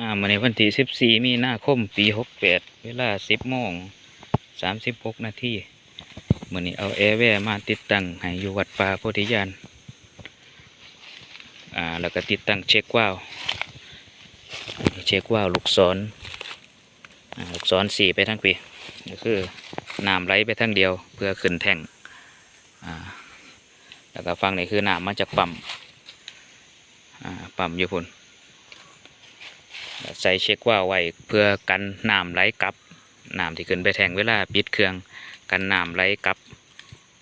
อ่าวันนี้วันที่สิบสี่มีนาคมปีหกแปดเวลาสิบโมงสามสิบหกนาทีมื่อนี้เอาแอร์แวร์มาติดตั้งให้อยู่วัดป่าโพธิญาณอ่าแล้วก็ติดตั้งเช็ควาล์วเช็ควาล์วลูกศรอ่าลูกศรสี่ไปทั้งปีก็คือน้ำไหลไปทั้งเดียวเพื่อขึ้นแท่งอ่าแล้วก็ฟังนี่คือน้ำมาจากปั๊มอ่าปั๊มอยู่พุ่น ใส่เช็คว่าไว้เพื่อกันน้ำไหลกลับน้ำที่ขึ้นไปแทงเวลาปิดเครื่องกันน้ำไหลกลับ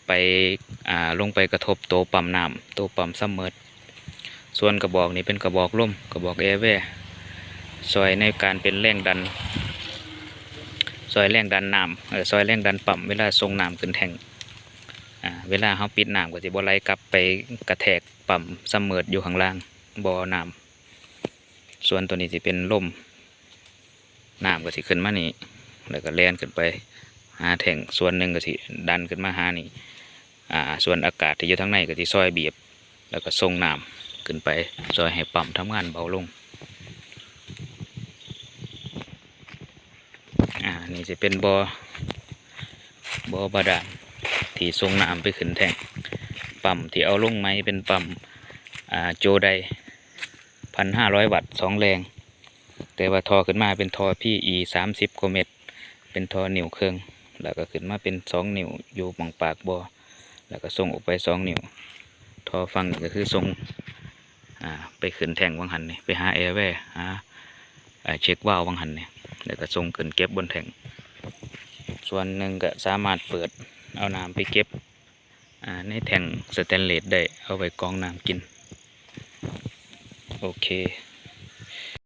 ไปลงไปกระทบตัวปั๊มน้ำตัวปั๊มซัมเมอร์ส่วนกระบอกนี้เป็นกระบอกล่มกระบอกแอร์แวร์ซอยในการเป็นแรงดันซอยแรงดันน้ำซอยแรงดันปั๊มเวลาส่งน้ำขึ้นแทงเวลาเขาปิดน้ำก็จะบ่ไหลกลับไปกระแทกปั๊มซัมเมอร์อยู่ข้างล่างบ่อน้ำ ส่วนตัวนี้สิเป็นลมน้ำก็สิขึ้นมานี่แล้วก็แล่นขึ้นไปหาแท่งส่วนหนึ่งก็สิดันขึ้นมาหานี่อ่าส่วนอากาศที่อยู่ทั้งในก็สิซอยเบียบ แล้วก็ส่งน้ำขึ้นไปซอยให้ปั๊มทำงานเบาลงอ่านี่สิเป็นบอ่อบ่อบาดาลที่ส่งน้ำไปขึ้นแท่งปั๊มที่เอาลงไม้เป็นปั๊มอ่าโจได พันห้าร้อยวัตต์สองแรง แต่ว่าทอขึ้นมาเป็นทอพี่อีสามสิบกว่าเมตร เป็นทอหนิวเครื่อง แล้วก็ขึ้นมาเป็นสองหนิวอยู่บังปากบอแล้วก็ส่งออกไปสองหนิวทอฟังก็คือส่งอ่าไปขึ้นแท่งวังหันนี่ไปหาแอร์แวร์หาอ่าเช็ควาล์ววังหันนี่แล้วก็ส่งขึ้นเก็บบนแท่งส่วนหนึ่งก็สามารถเปิดเอาน้ำไปเก็บอ่าในแท่งสแตนเลสได้เอาไว้กรองน้ำกิน โอเค